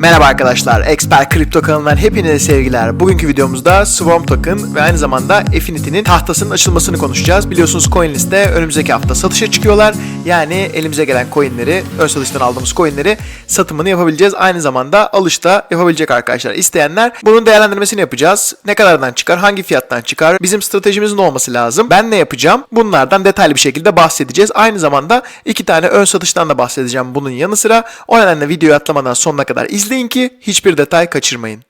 Merhaba arkadaşlar, Expert Kripto kanalından hepinize sevgiler. Bugünkü videomuzda Swarm Token ve aynı zamanda Affinity'nin tahtasının açılmasını konuşacağız. Biliyorsunuz CoinList'te önümüzdeki hafta satışa çıkıyorlar. Yani elimize gelen coinleri, ön satıştan aldığımız coinleri satımını yapabileceğiz. Aynı zamanda alışta yapabilecek arkadaşlar. İsteyenler bunun değerlendirmesini yapacağız. Ne kadardan çıkar, hangi fiyattan çıkar, bizim stratejimizin olması lazım. Ben ne yapacağım? Bunlardan detaylı bir şekilde bahsedeceğiz. Aynı zamanda iki tane ön satıştan da bahsedeceğim bunun yanı sıra. O nedenle videoyu atlamadan sonuna kadar izleyin ki hiçbir detay kaçırmayın.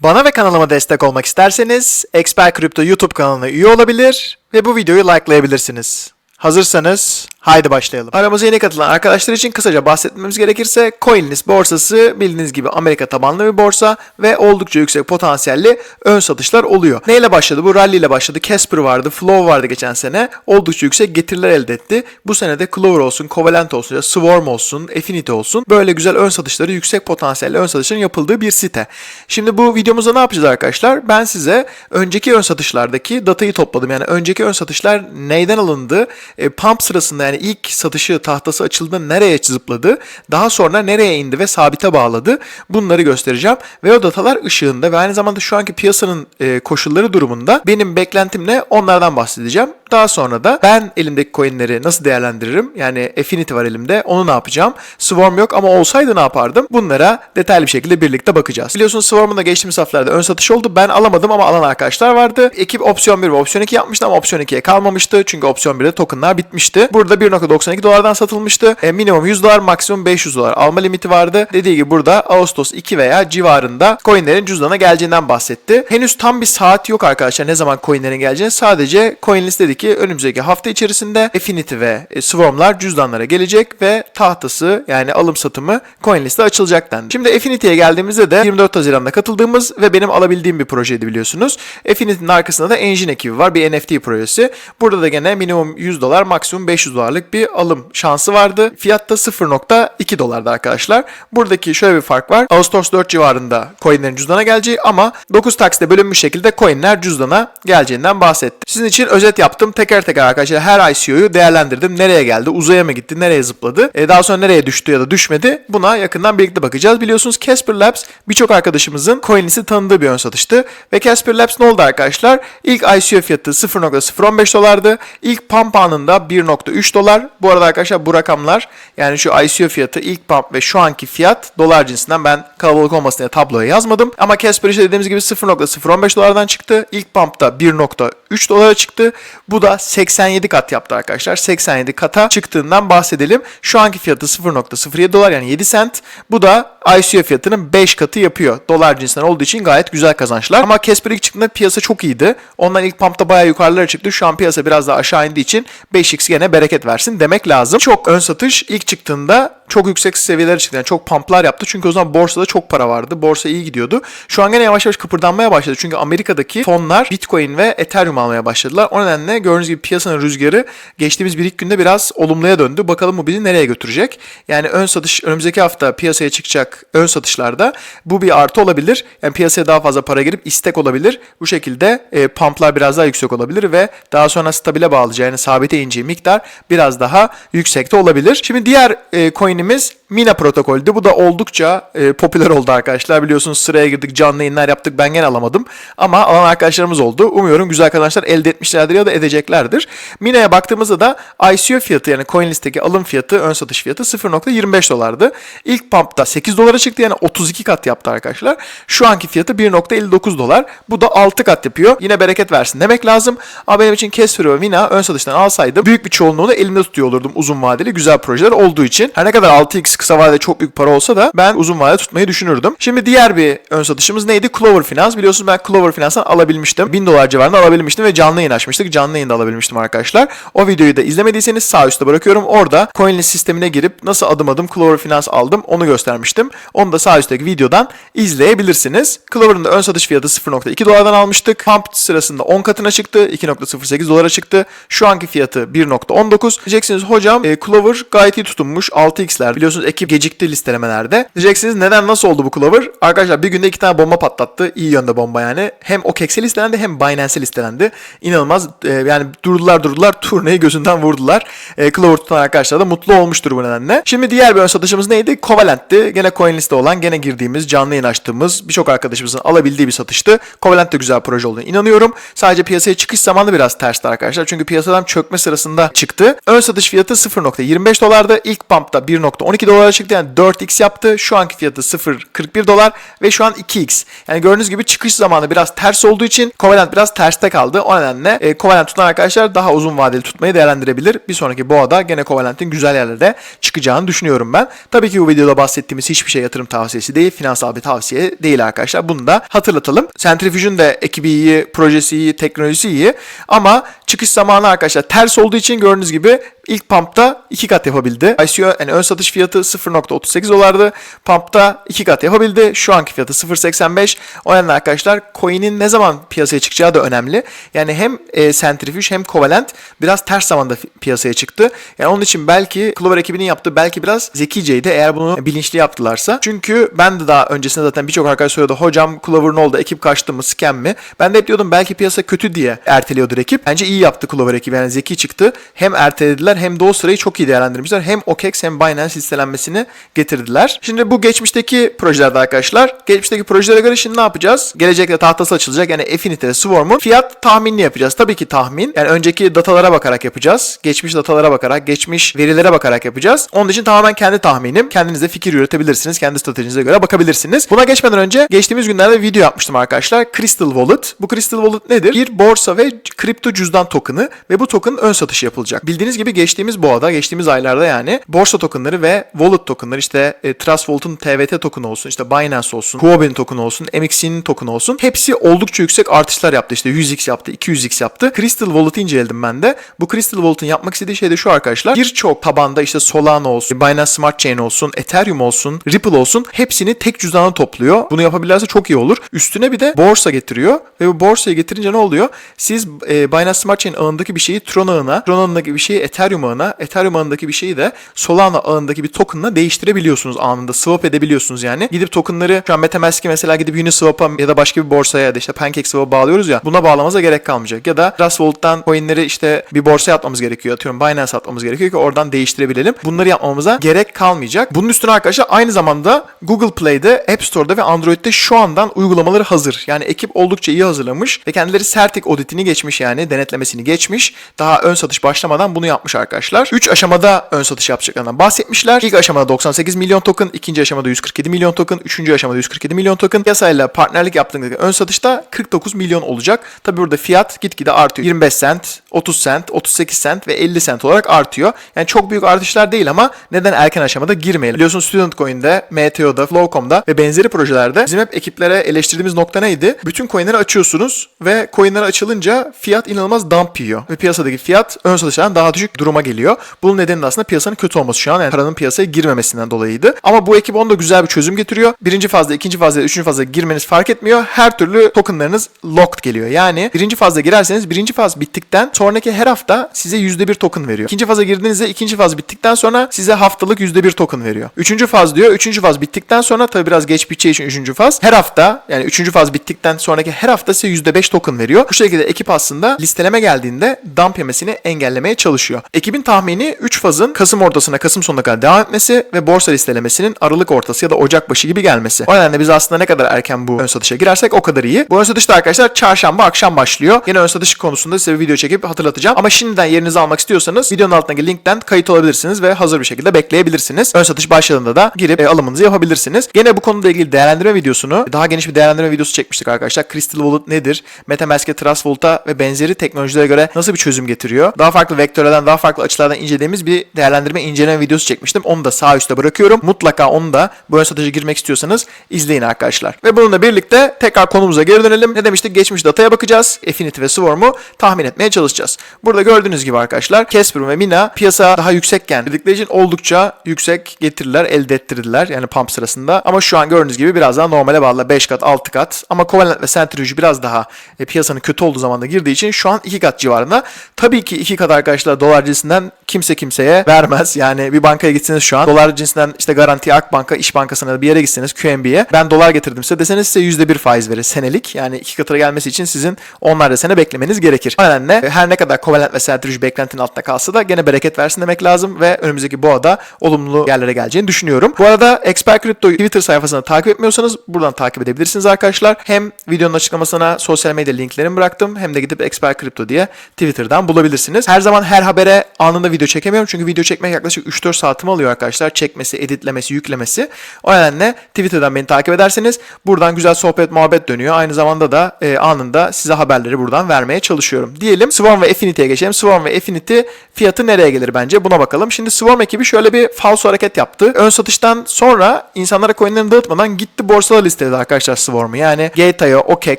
Bana ve kanalıma destek olmak isterseniz Expert Crypto YouTube kanalına üye olabilir ve bu videoyu likelayabilirsiniz. Hazırsanız haydi başlayalım. Aramıza yeni katılan arkadaşlar için kısaca bahsetmemiz gerekirse CoinList borsası bildiğiniz gibi Amerika tabanlı bir borsa ve oldukça yüksek potansiyelli ön satışlar oluyor. Neyle başladı? Bu rally ile başladı. Casper vardı, Flow vardı geçen sene. Oldukça yüksek getiriler elde etti. Bu sene de Clover olsun, Covalent olsun, Swarm olsun, Affinity olsun. Böyle güzel ön satışları, yüksek potansiyelli ön satışların yapıldığı bir site. Şimdi bu videomuzda ne yapacağız arkadaşlar? Ben size önceki ön satışlardaki datayı topladım. Yani önceki ön satışlar neyden alındı? E, pump sırasında yani ilk satışı tahtası açıldığında nereye zıpladı? Daha sonra nereye indi ve sabite bağladı? Bunları göstereceğim. Ve o datalar ışığında ve aynı zamanda şu anki piyasanın e, koşulları durumunda benim beklentim ne? Onlardan bahsedeceğim. Daha sonra da ben elimdeki coinleri nasıl değerlendiririm? Yani Affinity var elimde. Onu ne yapacağım? Swarm yok ama olsaydı ne yapardım? Bunlara detaylı bir şekilde birlikte bakacağız. Biliyorsunuz Swarm'un da geçtiğimiz haftalarda ön satış oldu. Ben alamadım ama alan arkadaşlar vardı. Ekip opsiyon 1 ve opsiyon 2 yapmıştı ama opsiyon 2'ye kalmamıştı. Çünkü opsiyon 1'de tokenlar bitmişti. Burada 1.92 dolardan satılmıştı. E, minimum 100 dolar, maksimum 500 dolar alma limiti vardı. Dediği gibi burada Ağustos 2 veya civarında coinlerin cüzdana geleceğinden bahsetti. Henüz tam bir saat yok arkadaşlar ne zaman coinlerin geleceğini. Sadece CoinList dedi ki önümüzdeki hafta içerisinde Affinity ve e, Swarm'lar cüzdanlara gelecek ve tahtası yani alım satımı CoinList'te açılacak dendi. Şimdi Affinity'ye geldiğimizde de 24 Haziran'da katıldığımız ve benim alabildiğim bir projeydi biliyorsunuz. Affinity'nin arkasında da Engine ekibi var. Bir NFT projesi. Burada da gene minimum 100 dolar maksimum 500 dolarlık bir alım şansı vardı. Fiyatta 0.2 dolardı arkadaşlar. Buradaki şöyle bir fark var. Ağustos 4 civarında coinlerin cüzdana geleceği ama 9 taksite bölünmüş şekilde coinler cüzdana geleceğinden bahsetti. Sizin için özet yaptım. Teker teker arkadaşlar her ICO'yu değerlendirdim. Nereye geldi? Uzaya mı gitti? Nereye zıpladı? E, daha sonra nereye düştü ya da düşmedi? Buna yakından birlikte bakacağız. Biliyorsunuz Casper Labs birçok arkadaşımızın coin'isi tanıdığı bir ön satıştı. Ve Casper Labs ne oldu arkadaşlar? İlk ICO fiyatı 0.015 dolardı. İlk pump anında 1.3 dolar. Bu arada arkadaşlar bu rakamlar yani şu ICO fiyatı ilk pump ve şu anki fiyat dolar cinsinden ben kalabalık olmasın diye tabloya yazmadım. Ama Casper işte dediğimiz gibi 0.015 dolardan çıktı. İlk pumpta 1.3 dolara çıktı. Bu da 87 kat yaptı arkadaşlar. 87 kata çıktığından bahsedelim. Şu anki fiyatı 0.07 dolar yani 7 sent. Bu da ICO fiyatının 5 katı yapıyor. Dolar cinsinden olduğu için gayet güzel kazançlar. Ama Casper ilk çıktığında piyasa çok iyiydi. Ondan ilk pumpta bayağı yukarılara çıktı. Şu an piyasa biraz daha aşağı indiği için 5x gene bereket versin demek lazım. Çok ön satış ilk çıktığında çok yüksek seviyelere çıktı. Yani çok pumplar yaptı. Çünkü o zaman borsada çok para vardı. Borsa iyi gidiyordu. Şu an gene yavaş yavaş kıpırdanmaya başladı. Çünkü Amerika'daki fonlar Bitcoin ve Ethereum almaya başladılar. O nedenle gördüğünüz gibi piyasanın rüzgarı geçtiğimiz bir iki günde biraz olumluya döndü. Bakalım bu bizi nereye götürecek? Yani ön satış önümüzdeki hafta piyasaya çıkacak ön satışlarda bu bir artı olabilir. Yani piyasaya daha fazla para girip istek olabilir. Bu şekilde e, pumplar biraz daha yüksek olabilir ve daha sonra stabile bağlayacağı yani sabite ineceği miktar biraz daha yüksekte olabilir. Şimdi diğer e, coin'imiz Mina protokoldü. Bu da oldukça e, popüler oldu arkadaşlar. Biliyorsunuz sıraya girdik, canlı yayınlar yaptık. Ben gene alamadım. Ama alan arkadaşlarımız oldu. Umuyorum güzel kazançlar elde etmişlerdir ya da edeceklerdir. Mina'ya baktığımızda da ICO fiyatı yani CoinList'teki alım fiyatı, ön satış fiyatı 0.25 dolardı. İlk pumpta 8 dolara çıktı yani 32 kat yaptı arkadaşlar. Şu anki fiyatı 1.59 dolar. Bu da 6 kat yapıyor. Yine bereket versin demek lazım. Ama benim için Casper ve Mina ön satıştan alsaydım büyük bir çoğunluğunu elimde tutuyor olurdum uzun vadeli güzel projeler olduğu için. Her ne kadar 6x kısa vadede çok büyük para olsa da ben uzun vadede tutmayı düşünürdüm. Şimdi diğer bir ön satışımız neydi? Clover Finance. Biliyorsunuz ben Clover Finance'dan alabilmiştim. 1000 dolar civarında alabilmiştim ve canlı yayın açmıştık. Canlı yayında alabilmiştim arkadaşlar. O videoyu da izlemediyseniz sağ üstte bırakıyorum. Orada CoinList sistemine girip nasıl adım adım Clover Finance aldım onu göstermiştim. Onu da sağ üstteki videodan izleyebilirsiniz. Clover'ın da ön satış fiyatı 0.2 dolardan almıştık. Pump sırasında 10 katına çıktı. 2.08 dolara çıktı. Şu anki fiyatı 1.19. Diyeceksiniz hocam e, Clover gayet iyi tutunmuş. 6x 2x'ler. Biliyorsunuz ekip gecikti listelemelerde. Diyeceksiniz neden nasıl oldu bu Clover? Arkadaşlar bir günde iki tane bomba patlattı. İyi yönde bomba yani. Hem OKEx'e listelendi hem Binance'e listelendi. İnanılmaz e, yani durdular durdular turnayı gözünden vurdular. E, Clover tutan arkadaşlar da mutlu olmuştur bu nedenle. Şimdi diğer bir ön satışımız neydi? Covalent'ti. Gene CoinList'te olan, gene girdiğimiz, canlı yayın açtığımız birçok arkadaşımızın alabildiği bir satıştı. Covalent de güzel proje olduğunu inanıyorum. Sadece piyasaya çıkış zamanı biraz tersti arkadaşlar. Çünkü piyasadan çökme sırasında çıktı. Ön satış fiyatı 0.25 dolardı. İlk pumpta 1.12 dolara çıktı. Yani 4x yaptı. Şu anki fiyatı 0.41 dolar ve şu an 2x. Yani gördüğünüz gibi çıkış zamanı biraz ters olduğu için Covalent biraz terste kaldı. O nedenle e, Covalent tutan arkadaşlar daha uzun vadeli tutmayı değerlendirebilir. Bir sonraki boğada gene Covalent'in güzel yerlerde çıkacağını düşünüyorum ben. Tabii ki bu videoda bahsettiğimiz hiçbir şey yatırım tavsiyesi değil, finansal bir tavsiye değil arkadaşlar. Bunu da hatırlatalım. Centrifuge'un de ekibi iyi, projesi iyi, teknolojisi iyi ama çıkış zamanı arkadaşlar ters olduğu için gördüğünüz gibi ilk pumpta 2 kat yapabildi. ICO yani ön satış fiyatı 0.38 dolardı. Pumpta 2 kat yapabildi. Şu anki fiyatı 0.85. O nedenle arkadaşlar coin'in ne zaman piyasaya çıkacağı da önemli. Yani hem e, Centrifuge hem Covalent biraz ters zamanda piyasaya çıktı. Yani onun için belki Clover ekibinin yaptığı belki biraz zekiceydi eğer bunu bilinçli yaptılarsa. Çünkü ben de daha öncesinde zaten birçok arkadaş söylüyordu. Hocam Clover ne oldu? Ekip kaçtı mı? Scam mi? Ben de hep diyordum belki piyasa kötü diye erteliyordur ekip. Bence iyi yaptı Clover ekibi. Yani zeki çıktı. Hem ertelediler hem de o sırayı çok iyi değerlendirmişler. Hem OKEx hem Binance listelenmesini getirdiler. Şimdi bu geçmişteki projelerde arkadaşlar. Geçmişteki projelere göre şimdi ne yapacağız? Gelecekte tahtası açılacak. Yani Affinity ve Swarm'un fiyat tahminini yapacağız. Tabii ki tahmin. Yani önceki datalara bakarak yapacağız. Geçmiş datalara bakarak, geçmiş verilere bakarak yapacağız. Onun için tamamen kendi tahminim. Kendiniz de fikir üretebilirsiniz. Kendi stratejinize göre bakabilirsiniz. Buna geçmeden önce geçtiğimiz günlerde video yapmıştım arkadaşlar. Crystal Wallet. Bu Crystal Wallet nedir? Bir borsa ve kripto cüzdan token'ı ve bu token ön satışı yapılacak. Bildiğiniz gibi geçtiğimiz boğada, geçtiğimiz aylarda yani borsa tokenları ve wallet tokenları işte e, Trust Wallet'ın TVT token'ı olsun, işte Binance olsun, Huobi'nin token'ı olsun, MXC'nin token'ı olsun. Hepsi oldukça yüksek artışlar yaptı. İşte 100x yaptı, 200x yaptı. Crystal Wallet'ı inceledim ben de. Bu Crystal Wallet'ın yapmak istediği şey de şu arkadaşlar. Birçok tabanda işte Solana olsun, Binance Smart Chain olsun, Ethereum olsun, Ripple olsun hepsini tek cüzdana topluyor. Bunu yapabilirlerse çok iyi olur. Üstüne bir de borsa getiriyor ve bu borsayı getirince ne oluyor? Siz e, Binance Smart Chain ağındaki bir şeyi Tron ağına, Tron ağındaki bir şeyi Ethereum ağına, Ethereum ağındaki bir şeyi de Solana ağındaki bir token'la değiştirebiliyorsunuz anında. Swap edebiliyorsunuz yani. Gidip token'ları şu an MetaMask'i mesela gidip Uniswap'a ya da başka bir borsaya ya da işte PancakeSwap'a bağlıyoruz ya. Buna bağlamamıza gerek kalmayacak. Ya da Trust Wallet'tan coin'leri işte bir borsaya atmamız gerekiyor. Atıyorum Binance atmamız gerekiyor ki oradan değiştirebilelim. Bunları yapmamıza gerek kalmayacak. Bunun üstüne arkadaşlar aynı zamanda Google Play'de, App Store'da ve Android'de şu andan uygulamaları hazır. Yani ekip oldukça iyi hazırlamış ve kendileri Certic auditini geçmiş yani denetlemesini geçmiş. Daha ön satış başlamadan bunu yapmış arkadaşlar. 3 aşamada ön satış yapacaklarından bahsetmişler. İlk aşamada 98 milyon token, ikinci aşamada 147 milyon token, üçüncü aşamada 147 milyon token. Yasayla partnerlik yaptığınız ön satışta 49 milyon olacak. Tabi burada fiyat gitgide artıyor. 25 cent, 30 cent, 38 cent ve 50 cent olarak artıyor. Yani çok büyük artışlar değil ama neden erken aşamada girmeyelim? Biliyorsunuz Student Coin'de, MTO'da, Flowcom'da ve benzeri projelerde bizim hep ekiplere eleştirdiğimiz nokta neydi? Bütün coin'leri açıyorsunuz ve coin'ler açılınca fiyat inanılmaz dump yiyor. Ve piyasadaki fiyat ön satışlardan daha düşük duruma geliyor. Bunun nedeni de aslında piyasanın kötü olması şu an. Yani paranın piyasaya girmemesinden dolayıydı. Ama bu ekip onda güzel bir çözüm getiriyor. Birinci fazda, ikinci fazda, üçüncü fazda girmeniz fark etmiyor. Her türlü tokenlarınız locked geliyor. Yani birinci fazda girerseniz birinci faz bittikten sonraki her hafta size %1 token veriyor. İkinci faza girdiğinizde ikinci faz bittikten sonra size haftalık %1 token veriyor. Üçüncü faz diyor. Üçüncü faz bittikten sonra tabi biraz geç biteceği için üçüncü faz. Her hafta yani üçüncü faz bittikten sonraki her hafta size %5 token veriyor. Bu şekilde ekip aslında listeleme geldiğinde dump yemesini engellemeye çalışıyor. Ekibin tahmini 3 fazın Kasım ortasına Kasım sonuna kadar devam etmesi ve borsa listelemesinin Aralık ortası ya da Ocak başı gibi gelmesi. O nedenle biz aslında ne kadar erken bu ön satışa girersek o kadar iyi. Bu ön satış da arkadaşlar çarşamba akşam başlıyor. Yine ön satış konusunda size bir video çekip hatırlatacağım. Ama şimdiden yerinizi almak istiyorsanız videonun altındaki linkten kayıt olabilirsiniz ve hazır bir şekilde bekleyebilirsiniz. Ön satış başladığında da girip e, alımınızı yapabilirsiniz. Gene bu konuyla ilgili değerlendirme videosunu, daha geniş bir değerlendirme videosu çekmiştik arkadaşlar. Crystal Wallet nedir? MetaMask'e, Trust Wallet'a ve benzeri teknolojilere göre nasıl bir çözüm getiriyor? Daha farklı vektörlerden, daha farklı açılardan incelediğimiz bir değerlendirme, inceleme videosu çekmiştim. Onu da sağ üstte bırakıyorum. Mutlaka onu da bu ön satışa girmek istiyorsanız izleyin arkadaşlar. Ve bununla birlikte tekrar konumuza geri dönelim. Ne demiştik? Geçmiş dataya bakacağız. Affinity ve Swarm'u tahmin etmeye çalışacağız. Burada gördüğünüz gibi arkadaşlar Casper ve Mina piyasa daha yüksekken dedikleri için oldukça yüksek getiriler elde ettirdiler. Yani pump sırasında. Ama şu an gördüğünüz gibi biraz daha normale bağlı. 5 kat, 6 kat. Ama Covalent ve Centrifuge biraz daha e, piyasanın kötü olduğu zamanda girdiği için şu an 2 kat civarında. Tabii ki 2 kat arkadaşlar dolar cinsinden kimse kimseye vermez. Yani bir bankaya gitseniz şu an dolar cinsinden işte Garanti Akbanka, İş Bankası'na bir yere gitseniz QNB'ye ben dolar getirdim size deseniz size %1 faiz verir senelik. Yani iki katına gelmesi için sizin onlarca sene beklemeniz gerekir. O nedenle her ne kadar Covalent ve Centrifuge beklentinin altında kalsa da gene bereket versin demek lazım ve önümüzdeki boğada olumlu yerlere geleceğini düşünüyorum. Bu arada Expert Crypto Twitter sayfasını takip etmiyorsanız buradan takip edebilirsiniz arkadaşlar. Hem videonun açıklamasına sosyal medya linklerimi bıraktım hem de gidip Expert Crypto diye Twitter'dan bulabilirsiniz. Her zaman her habere anında video çekemiyorum çünkü video çekmek yaklaşık 3-4 saatimi alıyor arkadaşlar. Çekmesi, editlemesi, yüklemesi. O nedenle Twitter'dan beni takip ederseniz buradan güzel sohbet muhabbet dönüyor. Aynı zamanda da e, anında size haberleri buradan vermeye çalışıyorum. Diyelim Swarm ve Affinity'ye geçelim. Swarm ve Affinity fiyatı nereye gelir bence buna bakalım. Şimdi Swarm ekibi şöyle bir falso hareket yaptı. Ön satıştan sonra insanlara coinlerini dağıtmadan gitti borsada listeledi arkadaşlar Swarm'ı. Yani Gate.io, OKEx,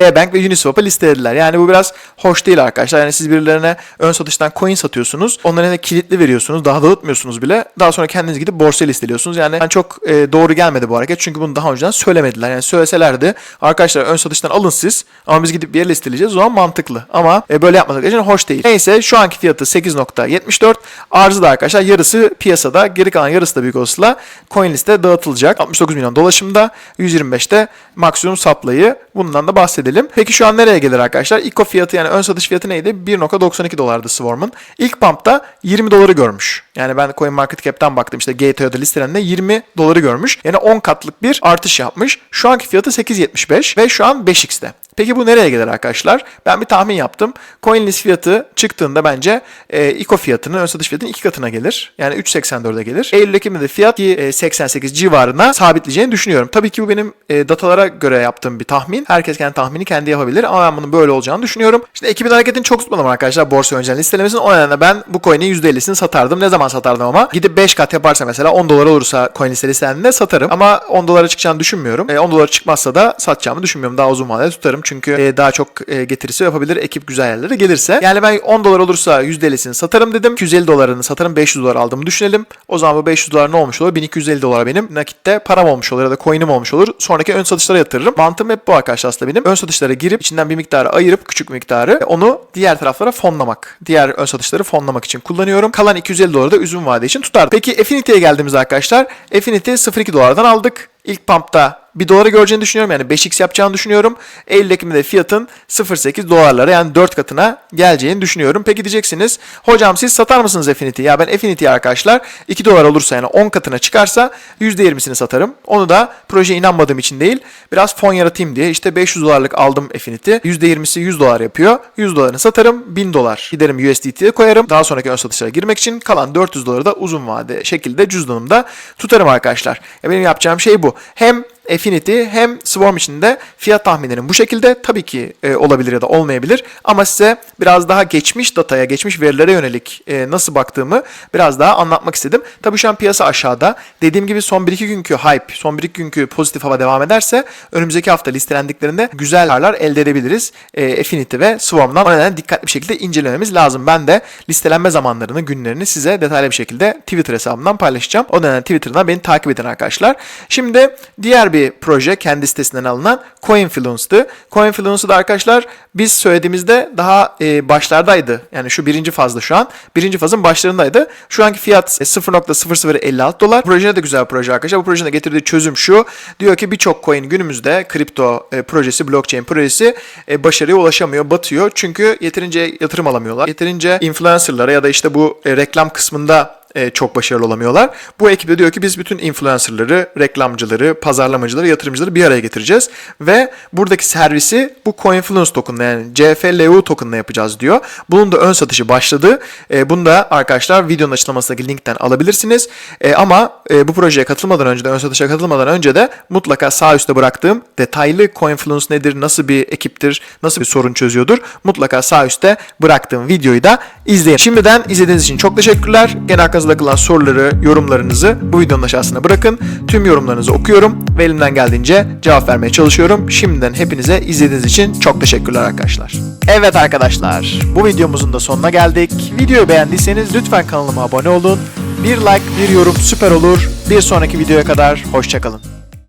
E-Bank ve Uniswap'ı listelediler. Yani bu biraz hoş değil arkadaşlar. Yani siz birilerine ön satıştan coin satıyorsunuz. Onlara da kilitli veriyorsunuz. Daha dağıtmıyorsunuz bile. Daha sonra kendiniz gidip borsaya listeliyorsunuz. Yani yani çok e, doğru gelmedi bu hareket. Çünkü bunu daha önceden söylemediler. Yani söyleselerdi arkadaşlar ön satıştan alın siz ama biz gidip bir yere listeleyeceğiz. O zaman mantıklı. Ama e, böyle yapmadıkları için hoş değil. Neyse şu anki fiyatı 8.74. Arzı da arkadaşlar yarısı piyasada. Geri kalan yarısı da büyük olasılıkla CoinList'e dağıtılacak. 69 milyon dolaşımda. 125'te maksimum supply'ı. Bundan da bahsedelim. Peki şu an nereye gelir arkadaşlar? ICO fiyatı yani ön satış fiyatı neydi? 1.92 dolardı Swarm'ın. İlk pump'ta 20 doları görmüş. Yani ben CoinMarketCap'ten baktım işte GTO'da listelendiğinde 20 doları görmüş. Yani 10 katlık bir artış yapmış. Şu anki fiyatı 8.75 ve şu an 5x'te. Peki bu nereye gelir arkadaşlar? Ben bir tahmin yaptım. CoinList fiyatı çıktığında bence e, ICO fiyatının ön satış fiyatının iki katına gelir. Yani 3.84'e gelir. Eylül Ekim'de de fiyat e, 88 civarına sabitleyeceğini düşünüyorum. Tabii ki bu benim e, datalara göre yaptığım bir tahmin. Herkes kendi tahmini kendi yapabilir ama ben bunun böyle olacağını düşünüyorum. İşte ekibin hareketini çok tutmadım arkadaşlar borsa önceden listelemesini. O nedenle ben bu coin'in %50'sini satardım. Ne zaman satardım ama? Gidip 5 kat yaparsa mesela 10 dolar olursa coin liste listelendiğinde satarım. Ama 10 dolara çıkacağını düşünmüyorum. E, 10 dolara çıkmazsa da satacağımı düşünmüyorum. Daha uzun vadede tutarım. Çünkü e, daha çok e, getirisi yapabilir ekip güzel yerlere gelirse. Yani ben 10 dolar olursa %50'sini satarım dedim. 250 dolarını satarım 500 dolar aldığımı düşünelim. O zaman bu 500 dolar ne olmuş olur? 1250 dolar benim nakitte param olmuş olur ya da coin'im olmuş olur. Sonraki ön satışlara yatırırım. Mantığım hep bu arkadaşlar aslında benim. Ön satışlara girip içinden bir miktarı ayırıp küçük miktarı onu diğer taraflara fonlamak. Diğer ön satışları fonlamak için kullanıyorum. Kalan 250 doları da uzun vade için tutar. Peki Affinity'ye geldiğimizde arkadaşlar Affinity 0.2 dolardan aldık. İlk pump'ta 1 dolara göreceğini düşünüyorum. Yani 5x yapacağını düşünüyorum. Eylül Ekim'de de fiyatın 0.8 dolarlara yani 4 katına geleceğini düşünüyorum. Peki diyeceksiniz hocam siz satar mısınız Affinity? Ya ben Affinity arkadaşlar 2 dolar olursa yani 10 katına çıkarsa %20'sini satarım. Onu da projeye inanmadığım için değil biraz fon yaratayım diye işte 500 dolarlık aldım Affinity. %20'si 100 dolar yapıyor. 100 dolarını satarım 1000 dolar giderim USDT'ye koyarım. Daha sonraki ön satışlara girmek için kalan 400 doları da uzun vade şekilde cüzdanımda tutarım arkadaşlar. Ya benim yapacağım şey bu. Hem Affinity hem Swarm için de fiyat tahminlerim bu şekilde tabii ki e, olabilir ya da olmayabilir ama size biraz daha geçmiş dataya, geçmiş verilere yönelik e, nasıl baktığımı biraz daha anlatmak istedim. Tabii şu an piyasa aşağıda. Dediğim gibi son 1-2 günkü hype, son 1-2 günkü pozitif hava devam ederse önümüzdeki hafta listelendiklerinde güzel karlar elde edebiliriz. E, Affinity ve Swarm'dan o nedenle dikkatli bir şekilde incelememiz lazım. Ben de listelenme zamanlarını, günlerini size detaylı bir şekilde Twitter hesabımdan paylaşacağım. O nedenle Twitter'dan beni takip edin arkadaşlar. Şimdi diğer bir proje kendi sitesinden alınan Coinfluence'dı. Coinfluence'ı da arkadaşlar biz söylediğimizde daha e, başlardaydı. Yani şu birinci fazda şu an. Birinci fazın başlarındaydı. Şu anki fiyat e, 0.0056 dolar. Proje de güzel bir proje arkadaşlar. Bu projenin getirdiği çözüm şu. Diyor ki birçok coin günümüzde kripto e, projesi, blockchain projesi e, başarıya ulaşamıyor, batıyor. Çünkü yeterince yatırım alamıyorlar. Yeterince influencerlara ya da işte bu e, reklam kısmında e, çok başarılı olamıyorlar. Bu ekip de diyor ki biz bütün influencerları, reklamcıları, pazarlamacıları, yatırımcıları bir araya getireceğiz ve buradaki servisi bu Coinfluence token'la yani CFLU token'la yapacağız diyor. Bunun da ön satışı başladı. E, bunu da arkadaşlar videonun açıklamasındaki linkten alabilirsiniz. E, ama e, bu projeye katılmadan önce de ön satışa katılmadan önce de mutlaka sağ üstte bıraktığım detaylı Coinfluence nedir, nasıl bir ekiptir, nasıl bir sorun çözüyordur mutlaka sağ üstte bıraktığım videoyu da izleyin. Şimdiden izlediğiniz için çok teşekkürler. Gene aklınızda kalan soruları, yorumlarınızı bu videonun aşağısına bırakın. Tüm yorumlarınızı okuyorum ve elimden geldiğince cevap vermeye çalışıyorum. Şimdiden hepinize izlediğiniz için çok teşekkürler arkadaşlar. Evet arkadaşlar, bu videomuzun da sonuna geldik. Videoyu beğendiyseniz lütfen kanalıma abone olun. Bir like, bir yorum süper olur. Bir sonraki videoya kadar hoşçakalın.